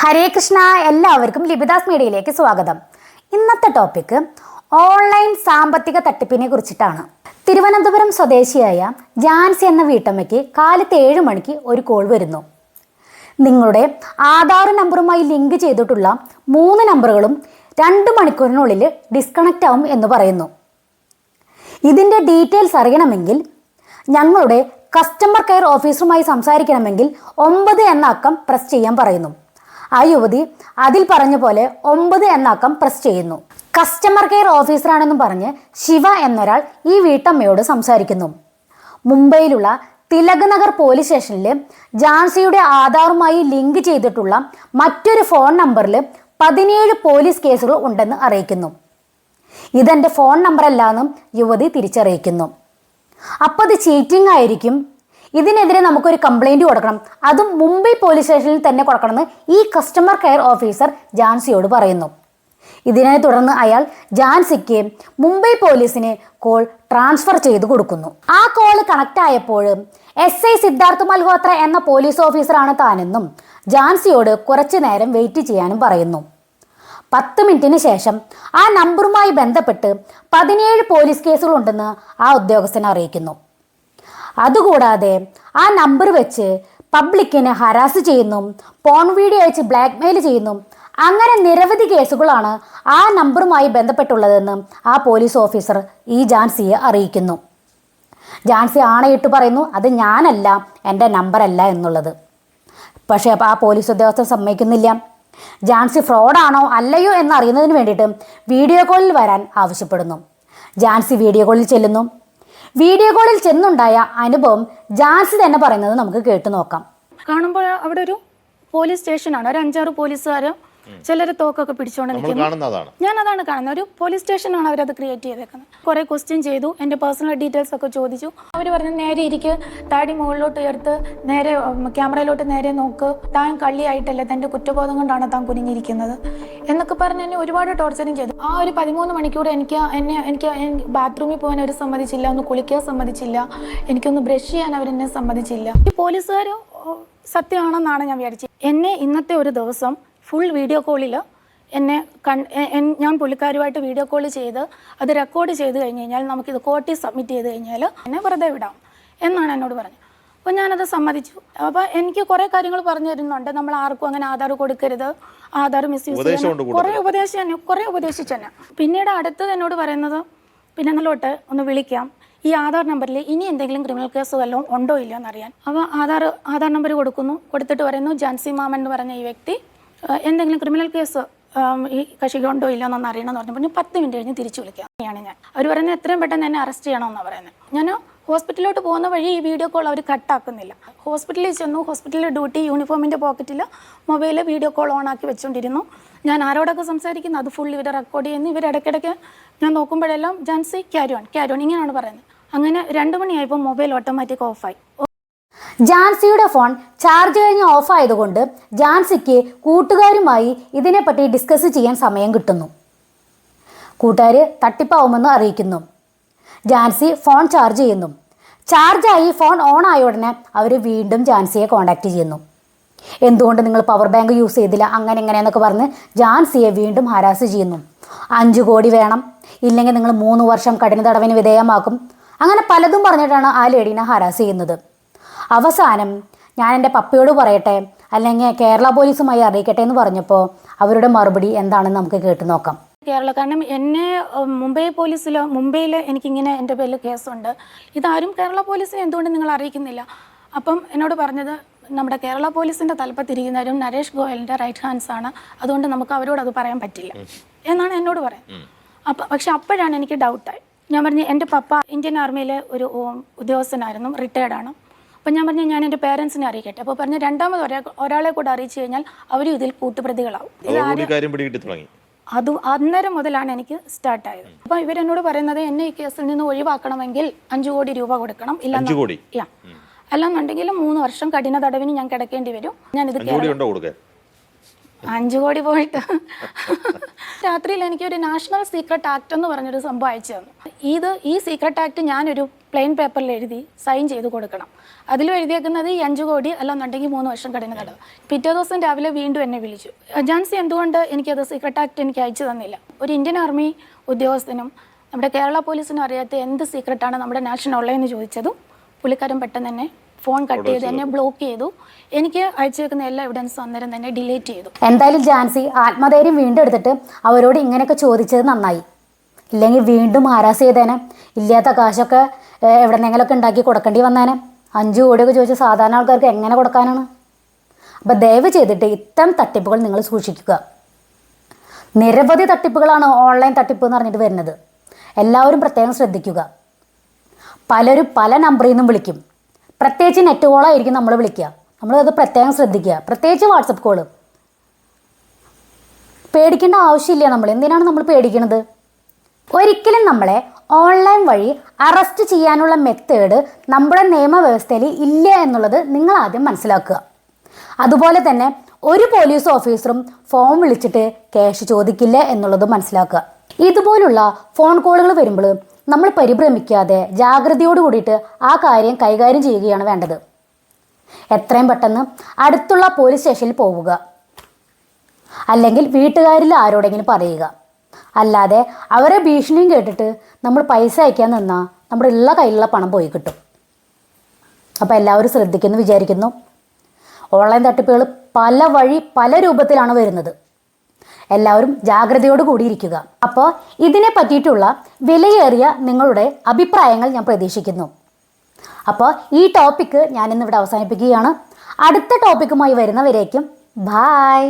ഹരേ കൃഷ്ണ എല്ലാവർക്കും ലിബിദാസ് മീഡിയയിലേക്ക് സ്വാഗതം. ഇന്നത്തെ ടോപ്പിക്ക് ഓൺലൈൻ സാമ്പത്തിക തട്ടിപ്പിനെ കുറിച്ചിട്ടാണ്. തിരുവനന്തപുരം സ്വദേശിയായ ജാൻസി എന്ന വീട്ടമ്മയ്ക്ക് കാലത്ത് ഏഴ് മണിക്ക് ഒരു കോൾ വരുന്നു. നിങ്ങളുടെ ആധാർ നമ്പറുമായി ലിങ്ക് ചെയ്തിട്ടുള്ള മൂന്ന് നമ്പറുകളും രണ്ട് മണിക്കൂറിനുള്ളിൽ ഡിസ്കണക്റ്റ് ആവും എന്ന് പറയുന്നു. ഇതിന്റെ ഡീറ്റെയിൽസ് അറിയണമെങ്കിൽ ഞങ്ങളുടെ കസ്റ്റമർ കെയർ ഓഫീസറുമായി സംസാരിക്കണമെങ്കിൽ ഒമ്പത് എന്ന അക്കം പ്രസ് ചെയ്യാൻ പറയുന്നു. ആ യുവതി അതിൽ പറഞ്ഞ പോലെ ഒമ്പത് എന്ന അക്കം പ്രസ് ചെയ്യുന്നു കസ്റ്റമർ കെയർ ഓഫീസറാണെന്നും പറഞ്ഞ് ശിവ എന്നൊരാൾ ഈ വീട്ടമ്മയോട് സംസാരിക്കുന്നു. മുംബൈയിലുള്ള തിലക് നഗർ പോലീസ് സ്റ്റേഷനിൽ ജാൻസിയുടെ ആധാറുമായി ലിങ്ക് ചെയ്തിട്ടുള്ള മറ്റൊരു ഫോൺ നമ്പറിൽ പതിനേഴ് പോലീസ് കേസുകൾ ഉണ്ടെന്ന് അറിയിക്കുന്നു. ഇതെന്റെ ഫോൺ നമ്പർ അല്ലാന്നും യുവതി തിരിച്ചറിയിക്കുന്നു. അപ്പോൾ അത് ചീറ്റിംഗ് ആയിരിക്കും? ഇതിനെതിരെ നമുക്കൊരു കംപ്ലൈന്റ് കൊടുക്കണം. അതും മുംബൈ പോലീസ് സ്റ്റേഷനിൽ തന്നെ കൊടുക്കണമെന്ന് ഈ കസ്റ്റമർ കെയർ ഓഫീസർ ജാൻസിയോട് പറയുന്നു. ഇതിനെ തുടർന്ന് അയാൾ ജാൻസിക്ക് മുംബൈ പോലീസിന് കോൾ ട്രാൻസ്ഫർ ചെയ്തു കൊടുക്കുന്നു. ആ കോൾ കണക്ട് ആയപ്പോൾ എസ് ഐ സിദ്ധാർത്ഥ് മൽഹോത്ര എന്ന പോലീസ് ഓഫീസറാണ് താനെന്നും ജാൻസിയോട് കുറച്ചു നേരം വെയിറ്റ് ചെയ്യാനും പറയുന്നു. പത്ത് മിനിറ്റിന് ശേഷം ആ നമ്പറുമായി ബന്ധപ്പെട്ട് പതിനേഴ് പോലീസ് കേസുകളുണ്ടെന്ന് ആ ഉദ്യോഗസ്ഥനെ അറിയിക്കുന്നു. അതുകൂടാതെ ആ നമ്പർ വെച്ച് പബ്ലിക്കിനെ ഹരാസ് ചെയ്യുന്നു പോൺ വീഡിയോ അയച്ച് ബ്ലാക്ക്മെയിൽ ചെയ്യുന്നു അങ്ങനെ നിരവധി കേസുകളാണ് ആ നമ്പറുമായി ബന്ധപ്പെട്ടുള്ളതെന്ന് ആ പോലീസ് ഓഫീസർ ഈ ജാൻസിയെ അറിയിക്കുന്നു. ജാൻസി ആണയിട്ട് പറയുന്നു അത് ഞാനല്ല എന്റെ നമ്പറല്ല എന്നുള്ളത്. പക്ഷേ അപ്പോൾ ആ പോലീസ് ഉദ്യോഗസ്ഥർ സമ്മതിക്കുന്നില്ല. ജാൻസി ഫ്രോഡാണോ അല്ലയോ എന്നറിയുന്നതിന് വേണ്ടിയിട്ട് വീഡിയോ കോളിൽ വരാൻ ആവശ്യപ്പെടുന്നു. ജാൻസി വീഡിയോ കോളിൽ ചെല്ലുന്നു. വീഡിയോ കോളിൽ ചെന്നുണ്ടായ അനുഭവം ജാൻസി തന്നെ പറയുന്നത് നമുക്ക് കേട്ടു നോക്കാം. കാണുമ്പോൾ അവിടെ ഒരു പോലീസ് സ്റ്റേഷനാണ്. ഒരു അഞ്ചാറ് പോലീസുകാർ ചിലർ തോക്കൊക്കെ പിടിച്ചോണ്ട് നിൽക്കുന്നു. ഞാൻ അതാണ് കാണുന്നത്. ഒരു പോലീസ് സ്റ്റേഷനാണ് അവരത് ക്രിയേറ്റ് ചെയ്തേക്കുന്നത്. കുറെ ക്വസ്റ്റ്യൻ ചെയ്തു. എന്റെ പേഴ്സണൽ ഡീറ്റെയിൽസ് ഒക്കെ ചോദിച്ചു. അവർ പറഞ്ഞു നേരെ ഇരിക്ക്. താടി മുകളിലോട്ട് ഉയർത്ത്. നേരെ ക്യാമറയിലോട്ട് നേരെ നോക്ക്. താൻ കള്ളിയായിട്ടല്ല? തന്റെ കുറ്റബോധം കൊണ്ടാണ് താൻ കുനിഞ്ഞിരിക്കുന്നത്. എന്നൊക്കെ പറഞ്ഞ് എന്നെ ഒരുപാട് ടോർച്ചറിങ് ചെയ്തു. ആ ഒരു പതിമൂന്ന് മണിക്കൂർ എനിക്ക് എന്നെ എനിക്ക് ബാത്റൂമിൽ പോകാൻ അവർ സമ്മതിച്ചില്ല. ഒന്ന് കുളിക്കാൻ സമ്മതിച്ചില്ല. എനിക്കൊന്ന് ബ്രഷ് ചെയ്യാൻ അവരെന്നെ സമ്മതിച്ചില്ല. ഈ പോലീസുകാർ സത്യമാണെന്നാണ് ഞാൻ വിചാരിച്ചത്. എന്നെ ഇന്നത്തെ ഒരു ദിവസം ഫുൾ വീഡിയോ കോളിൽ എന്നെ കൺ ഞാൻ പുള്ളിക്കാരുമായിട്ട് വീഡിയോ കോൾ ചെയ്ത് അത് റെക്കോർഡ് ചെയ്ത് കഴിഞ്ഞ് കഴിഞ്ഞാൽ നമുക്കിത് കോർട്ടിൽ സബ്മിറ്റ് ചെയ്ത് കഴിഞ്ഞാൽ എന്നെ വെറുതെ വിടാം എന്നാണ് എന്നോട് പറഞ്ഞത്. അപ്പോൾ ഞാനത് സമ്മതിച്ചു. അപ്പോൾ എനിക്ക് കുറേ കാര്യങ്ങൾ പറഞ്ഞു തരുന്നുണ്ട്. നമ്മൾ ആർക്കും അങ്ങനെ ആധാർ കൊടുക്കരുത്. ആധാർ മിസ് യൂസ് ചെയ്യുന്നത് കുറേ ഉപദേശം തന്നെ കുറേ ഉപദേശിച്ചു തന്നെ പിന്നീട് അടുത്തത് എന്നോട് പറയുന്നത് പിന്നെ നല്ലോട്ട് ഒന്ന് വിളിക്കാം. ഈ ആധാർ നമ്പറിൽ ഇനി എന്തെങ്കിലും ക്രിമിനൽ കേസ് വല്ലതും ഉണ്ടോ ഇല്ലയോ എന്നറിയാൻ. അപ്പോൾ ആധാർ ആധാർ നമ്പർ കൊടുക്കുന്നു. കൊടുത്തിട്ട് പറയുന്നു ജാൻസി മാമൻ എന്ന് പറഞ്ഞ ഈ വ്യക്തി എന്തെങ്കിലും ക്രിമിനൽ കേസ് ഈ കക്ഷിക്ക് ഉണ്ടോ ഇല്ലയോ എന്നൊന്ന് അറിയണമെന്ന് പറഞ്ഞപ്പോൾ ഞാൻ പത്ത് മിനിറ്റ് കഴിഞ്ഞ് തിരിച്ചു വിളിക്കാം. അങ്ങനെയാണ് ഞാൻ. അവർ പറയുന്നത് എത്രയും പെട്ടെന്ന് എന്നെ അറസ്റ്റ് ചെയ്യണമെന്നാണ് പറയുന്നത്. ഞാൻ ഹോസ്പിറ്റലിലോട്ട് പോകുന്ന വഴി ഈ വീഡിയോ കോൾ അവർ കട്ടാക്കുന്നില്ല. ഹോസ്പിറ്റലിൽ ചെന്നു ഹോസ്പിറ്റലിൽ ഡ്യൂട്ടി യൂണിഫോമിന്റെ പോക്കറ്റിൽ മൊബൈൽ വീഡിയോ കോൾ ഓൺ ആക്കി വെച്ചുകൊണ്ടിരുന്നു ഞാൻ ആരോടൊക്കെ സംസാരിക്കുന്നു അത് ഫുൾ ഇവരെ റെക്കോർഡ് ചെയ്യുന്നു. ഇവർ ഇടയ്ക്കിടയ്ക്ക് ഞാൻ നോക്കുമ്പോഴെല്ലാം Jancy carry on carry on ഇങ്ങനെയാണ് പറയുന്നത്. അങ്ങനെ രണ്ട് മണിയായപ്പോൾ മൊബൈൽ ഓട്ടോമാറ്റിക് ഓഫായി ജാൻസിയുടെ ഫോൺ ചാർജ് കഴിഞ്ഞ് ഓഫ് ആയതുകൊണ്ട് ജാൻസിക്ക് കൂട്ടുകാരുമായി ഇതിനെപ്പറ്റി ഡിസ്കസ് ചെയ്യാൻ സമയം കിട്ടുന്നു. കൂട്ടുകാർ തട്ടിപ്പാവുമെന്ന് അറിയിക്കുന്നു. ജാൻസി ഫോൺ ചാർജ് ചെയ്യുന്നു. ചാർജായി ഫോൺ ഓൺ ആയ ഉടനെ അവർ വീണ്ടും ജാൻസിയെ കോൺടാക്റ്റ് ചെയ്യുന്നു. എന്തുകൊണ്ട് നിങ്ങൾ പവർ ബാങ്ക് യൂസ് ചെയ്തില്ല? അങ്ങനെ ഇങ്ങനെയെന്നൊക്കെ പറഞ്ഞ് ജാൻസിയെ വീണ്ടും ഹരാസ് ചെയ്യുന്നു. അഞ്ച് കോടി വേണം. ഇല്ലെങ്കിൽ നിങ്ങൾ മൂന്ന് വർഷം കഠിന തടവിന് വിധേയമാക്കും. അങ്ങനെ പലതും പറഞ്ഞിട്ടാണ് ആ ലേഡീനെ ഹരാസ് ചെയ്യുന്നത്. അവസാനം ഞാൻ എന്റെ പപ്പയോട് പറയട്ടെ അല്ലെങ്കിൽ കേരള പോലീസുമായി അറിയിക്കട്ടെ എന്ന് പറഞ്ഞപ്പോൾ അവരുടെ മറുപടി എന്താണെന്ന് നമുക്ക് കേട്ടു നോക്കാം. കേരള കാരണം എന്നെ മുംബൈ പോലീസിലോ മുംബൈയിൽ എനിക്കിങ്ങനെ എന്റെ പേരിൽ കേസുണ്ട്. ഇതാരും കേരള പോലീസിനെ എന്തുകൊണ്ട് നിങ്ങൾ അറിയിക്കുന്നില്ല? അപ്പം എന്നോട് പറഞ്ഞത് നമ്മുടെ കേരള പോലീസിന്റെ തലപ്പത്തിരിക്കുന്നവരും നരേഷ് ഗോയലിന്റെ റൈറ്റ് ഹാൻഡ്സ് ആണ്. അതുകൊണ്ട് നമുക്ക് അവരോട് അത് പറയാൻ പറ്റില്ല. എന്നാണ് എന്നോട് പറയുന്നത് അപ്പം പക്ഷെ അപ്പോഴാണ് എനിക്ക് ഡൗട്ടായി. ഞാൻ പറഞ്ഞു എന്റെ പപ്പ ഇന്ത്യൻ ആർമിയിലെ ഒരു ഉദ്യോഗസ്ഥനായിരുന്നു റിട്ടയർഡ് അപ്പം ഞാൻ പറഞ്ഞു ഞാൻ എന്റെ പേരൻസിനെ അറിയിക്കട്ടെ. അപ്പോൾ പറഞ്ഞ രണ്ടാമത് ഒരാ ഒരാളെ കൂടെ അറിയിച്ചു കഴിഞ്ഞാൽ അവരും ഇതിൽ കൂട്ടുപ്രതികളാവും. തുടങ്ങി. അത് അന്നേരം മുതലാണ് എനിക്ക് സ്റ്റാർട്ടായത് അപ്പൊ ഇവരെന്നോട് പറയുന്നത് എന്നെ ഈ കേസിൽ നിന്ന് ഒഴിവാക്കണമെങ്കിൽ അഞ്ചു കോടി രൂപ കൊടുക്കണം. ഇല്ല അല്ലാന്നുണ്ടെങ്കിൽ മൂന്ന് വർഷം കഠിന തടവിന് ഞാൻ കിടക്കേണ്ടി വരും. ഞാൻ ഇത് അഞ്ചു കോടി പോയിട്ട്. രാത്രിയിൽ എനിക്ക് ഒരു നാഷണൽ സീക്രട്ട് ആക്ട് എന്ന് പറഞ്ഞൊരു സംഭവം അയച്ചു തന്നു. ഇത് ഈ സീക്രട്ട് ആക്ട് ഞാനൊരു പ്ലെയിൻ പേപ്പറിൽ എഴുതി സൈൻ ചെയ്ത് കൊടുക്കണം. അതിലും എഴുതിയേക്കുന്നത് ഈ അഞ്ച് കോടി അല്ലെന്നുണ്ടെങ്കിൽ മൂന്ന് വർഷം കഠിന തടവ്. പിറ്റേ ദിവസം രാവിലെ വീണ്ടും എന്നെ വിളിച്ചു. ജാൻസി എന്തുകൊണ്ട് എനിക്കത് സീക്രട്ട് ആക്ട് എനിക്ക് അയച്ചു തന്നില്ല? ഒരു ഇന്ത്യൻ ആർമി ഉദ്യോഗസ്ഥനും നമ്മുടെ കേരള പോലീസിനും അറിയാത്ത എന്ത് സീക്രട്ടാണ് നമ്മുടെ നാഷണൽ ഉള്ളതെന്ന് ചോദിച്ചതും പുള്ളിക്കാരൻ പെട്ടെന്ന് തന്നെ ഫോൺ കട്ട് ചെയ്ത് എന്നെ ബ്ലോക്ക് ചെയ്തു. എനിക്ക് അയച്ചേക്കുന്ന എല്ലാ എവിഡൻസും അന്നേരം തന്നെ ഡിലീറ്റ് ചെയ്തു. എന്തായാലും ജാൻസി ആത്മധൈര്യം വീണ്ടും എടുത്തിട്ട് അവരോട് ഇങ്ങനെയൊക്കെ ചോദിച്ചത് നന്നായി. ഇല്ലെങ്കിൽ വീണ്ടും ആരാസ് ചെയ്തേനെ? ഇല്ലാത്ത കാശൊക്കെ ഏഹ്, എവിടെന്നെങ്കിലൊക്കെ ഉണ്ടാക്കി കൊടുക്കേണ്ടി വന്നേനെ. അഞ്ച് കോടിയൊക്കെ ചോദിച്ച സാധാരണ ആൾക്കാർക്ക് എങ്ങനെ കൊടുക്കാനാണ്? അപ്പം ദയവ് ചെയ്തിട്ട് ഇത്തരം തട്ടിപ്പുകൾ നിങ്ങൾ സൂക്ഷിക്കുക. നിരവധി തട്ടിപ്പുകളാണ് ഓൺലൈൻ തട്ടിപ്പ് എന്ന് പറഞ്ഞിട്ട് വരുന്നത്. എല്ലാവരും പ്രത്യേകം ശ്രദ്ധിക്കുക. പലരും പല നമ്പറിൽ നിന്നും വിളിക്കും. പ്രത്യേകിച്ച് നെറ്റ് കോളായിരിക്കും നമ്മൾ വിളിക്കുക. നമ്മളത് പ്രത്യേകം ശ്രദ്ധിക്കുക. പ്രത്യേകിച്ച് വാട്സപ്പ് കോൾ. പേടിക്കേണ്ട ആവശ്യമില്ല നമ്മൾ എന്തിനാണ് നമ്മൾ പേടിക്കുന്നത് ഒരിക്കലും നമ്മളെ ഓൺലൈൻ വഴി അറസ്റ്റ് ചെയ്യാനുള്ള മെത്തേഡ് നമ്മുടെ നിയമവ്യവസ്ഥയിൽ ഇല്ല എന്നുള്ളത് നിങ്ങൾ ആദ്യം മനസ്സിലാക്കുക. അതുപോലെ തന്നെ ഒരു പോലീസ് ഓഫീസറും ഫോൺ വിളിച്ചിട്ട് ക്യാഷ് ചോദിക്കില്ല എന്നുള്ളത് മനസ്സിലാക്കുക. ഇതുപോലുള്ള ഫോൺ കോളുകൾ വരുമ്പോൾ നമ്മൾ പരിഭ്രമിക്കാതെ ജാഗ്രതയോട് കൂടിയിട്ട് ആ കാര്യം കൈകാര്യം ചെയ്യുകയാണ് വേണ്ടത്. എത്രയും പെട്ടെന്ന് അടുത്തുള്ള പോലീസ് സ്റ്റേഷനിൽ പോവുക. അല്ലെങ്കിൽ വീട്ടുകാരിൽ ആരോടെങ്കിലും പറയുക. അല്ലാതെ അവരെ ഭീഷണിയും കേട്ടിട്ട് നമ്മൾ പൈസ അയക്കാൻ നിന്നാൽ നമ്മുടെ ഉള്ള കയ്യിലുള്ള പണം പോയി കിട്ടും. അപ്പോൾ എല്ലാവരും ശ്രദ്ധിക്കുന്നു വിചാരിക്കുന്നു. ഓൺലൈൻ തട്ടിപ്പുകൾ പല വഴി പല രൂപത്തിലാണ് വരുന്നത്. എല്ലാവരും ജാഗ്രതയോട് കൂടിയിരിക്കുക അപ്പോൾ ഇതിനെ പറ്റിയിട്ടുള്ള വിലയേറിയ നിങ്ങളുടെ അഭിപ്രായങ്ങൾ ഞാൻ പ്രതീക്ഷിക്കുന്നു. അപ്പോൾ ഈ ടോപ്പിക്ക് ഞാനിന്നിവിടെ അവസാനിപ്പിക്കുകയാണ്. അടുത്ത ടോപ്പിക്കുമായി വരുന്നവരേക്കും ബായ്